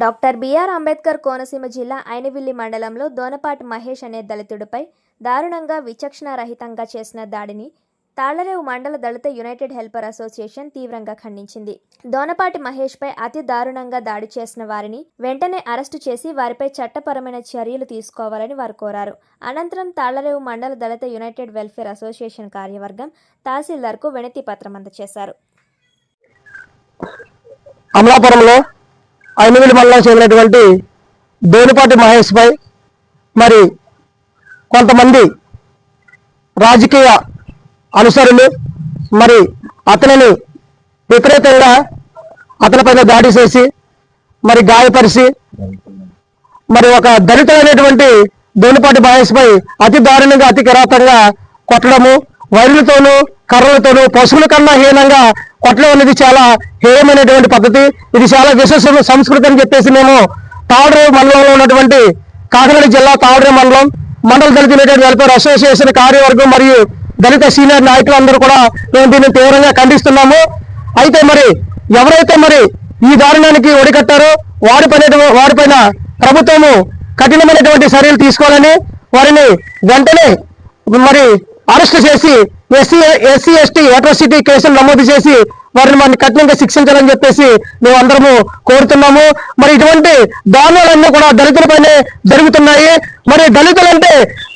Doctor BR Ambedkar Konaseema జిల్లా ఐనవిల్లి మండలంలో దోనపాటి మహేష్ అనే దళితుడిపై దారుణంగా విచక్షణ రహితంగా చేసిన దాడిని తాళ్ళరేవు మండల దళిత యునైటెడ్ హెల్పర్ అసోసియేషన్ తీవ్రంగా ఖండించింది. దోనపాటి మహేష్పై అతి దారుణంగా దాడి చేసిన వారిని వెంటనే అరెస్టు చేసి వారిపై చట్టపరమైన చర్యలు తీసుకోవాలని వారు కోరారు. అనంతరం తాళ్ళరేవు మండల దళిత యునైటెడ్ వెల్ఫేర్ అసోసియేషన్ కార్యవర్గం తహసీల్దార్కు వినతి పత్రం అందజేశారు. అమలాపురంలో ఐనవిలి మండలం చెందినటువంటి దోనిపాటి మహేష్ పై మరి కొంతమంది రాజకీయ అనుసరులు మరి అతనిని విపరీతంగా అతనిపైన దాడి చేసి మరి గాయపరిచి మరి ఒక దళితులైనటువంటి దోనిపాటి మహేష్ పై అతి దారుణంగా అతి కిరాతంగా కొట్టడము వైరులతోనూ కర్రలతోనూ పశువుల కన్నా హీనంగా కొట్టడం అనేది చాలా హేయమైనటువంటి పద్ధతి. ఇది చాలా విశేష సంస్కృతి అని చెప్పేసి మేము తాడరేవు మండలంలో ఉన్నటువంటి కాకినాడ జిల్లా తాడరేవు మండలం మండల దళిత యునైటెడ్ వెల్ఫేర్ అసోసియేషన్ కార్యవర్గం మరియు దళిత సీనియర్ నాయకులందరూ కూడా మేము దీన్ని తీవ్రంగా ఖండిస్తున్నాము. అయితే మరి ఎవరైతే మరి ఈ దారుణానికి ఒడికట్టారో వారిపైన వారిపైన ప్రభుత్వము కఠినమైనటువంటి చర్యలు తీసుకోవాలని వారిని వెంటనే మరి అరెస్ట్ చేసి ఎస్సీ ఎస్సీ ఎస్టీ అట్రాసిటీ కేసులు నమోదు చేసి వారిని మనం కఠినంగా శిక్షించాలని చెప్పేసి మేము అందరము కోరుతున్నాము. మరి ఇటువంటి దారుణాలన్నీ కూడా దళితులపైనే జరుగుతున్నాయి. మరి దళితులంటే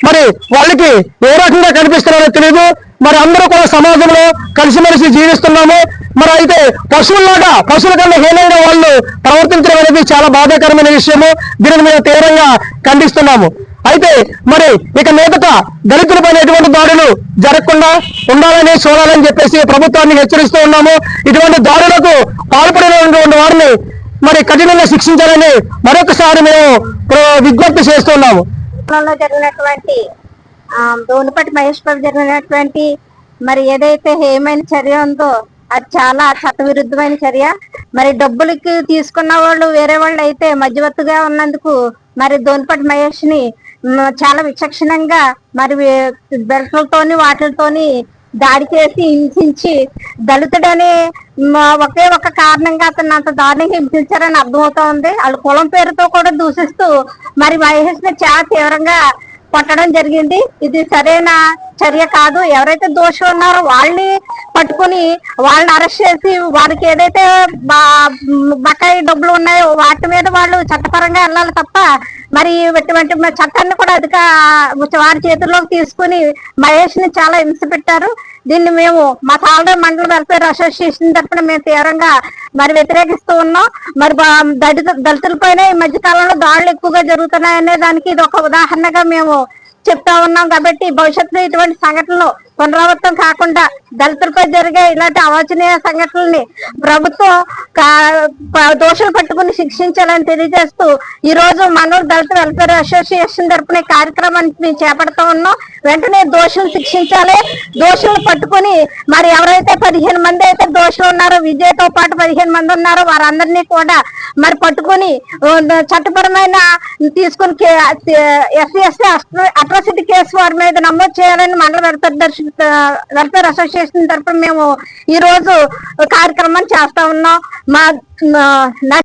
మరి వాళ్ళకి ఏ రకంగా కనిపిస్తున్నారో తెలియదు మరి అందరూ కూడా సమాజంలో కలిసిమెలిసి జీవిస్తున్నాము. మరి అయితే పశువుల్లాగా పశువుల కన్నా హీనంగా వాళ్ళు ప్రవర్తించడం అనేది చాలా బాధాకరమైన విషయము. దీనిని మేము తీవ్రంగా ఖండిస్తున్నాము. అయితే మరి ఇక మీదట దళితులపైన ఎటువంటి దాడులు జరగకుండా ఉండాలని చూడాలని చెప్పేసి ప్రభుత్వాన్ని హెచ్చరిస్తూ ఉన్నాము. ఇటువంటి దాడులకు పాల్పడినటువంటి వారిని మరి కఠినంగా శిక్షించాలని మరొకసారి మేము విజ్ఞప్తి చేస్తున్నాము జరిగినటువంటి దోనిపటి మహేష్ బాబు జరిగినటువంటి మరి ఏదైతే హేమైన చర్య ఉందో అది చాలా చట్టవిరుద్ధమైన చర్య. మరి డబ్బులకి తీసుకున్న వాళ్ళు వేరే వాళ్ళు అయితే మధ్యవర్తిగా ఉన్నందుకు మరి దోనిపటి మహేష్ని చాలా విచక్షణంగా మరి బెల్ట్లతోని వాటితోని దాడి చేసి హింసించి దళితుడని ఒకే ఒక కారణంగా అతను అంత దారుణంగా హింసించారని అర్థమవుతా ఉంది. వాళ్ళ కులం పేరుతో కూడా దూషిస్తూ మరి మహేష్ని చాలా తీవ్రంగా కొట్టడం జరిగింది. ఇది సరైన చర్య కాదు. ఎవరైతే దోషులు ఉన్నారో వాళ్ళని పట్టుకుని వాళ్ళని అరెస్ట్ చేసి వారికి ఏదైతే బకాయి డబ్బులు ఉన్నాయో వాటి మీద వాళ్ళు చట్టపరంగా వెళ్ళాలి తప్ప మరి ఇటువంటి చట్టాన్ని కూడా అధిక వారి చేతుల్లోకి తీసుకుని మహేష్ని చాలా హింస పెట్టారు. దీన్ని మేము మా తాళ మండల వెల్ఫేర్ అసోసియేషన్ తరఫున మేము తీవ్రంగా మరి వ్యతిరేకిస్తూ ఉన్నాం. మరి దళిత దళితులపైన ఈ మధ్య కాలంలో దాడులు ఎక్కువగా జరుగుతున్నాయనే దానికి ఇది ఒక ఉదాహరణగా మేము చెప్తా ఉన్నాం కాబట్టి భవిష్యత్తులో ఇటువంటి సంఘటనలు పునరావృతం కాకుండా దళితులపై జరిగే ఇలాంటి అవాంఛనీయ సంఘటనల్ని ప్రభుత్వం కా- దోషులు పట్టుకుని శిక్షించాలని తెలియజేస్తూ ఈ రోజు మనూరు దళిత వెల్ఫేర్ అసోసియేషన్ తరపున కార్యక్రమాన్ని మేము చేపడతా ఉన్నాం. వెంటనే దోషులు శిక్షించాలి. దోషులు పట్టుకుని మరి ఎవరైతే పదిహేను మంది అయితే దోషులు ఉన్నారో విజయ్తో పాటు పదిహేను మంది ఉన్నారో వారందరినీ కూడా మరి పట్టుకుని చట్టపరమైన తీసుకుని ఎస్సీ ఎస్సీ అట్రాసిటీ కేసు వారి మీద నమోదు చేయాలని మండల వెల్ఫేర్ దర్శ వెల్ఫేర్ అసోసియేషన్ తరఫున మేము ఈ రోజు కార్యక్రమం చేస్తా ఉన్నాం. మా మా-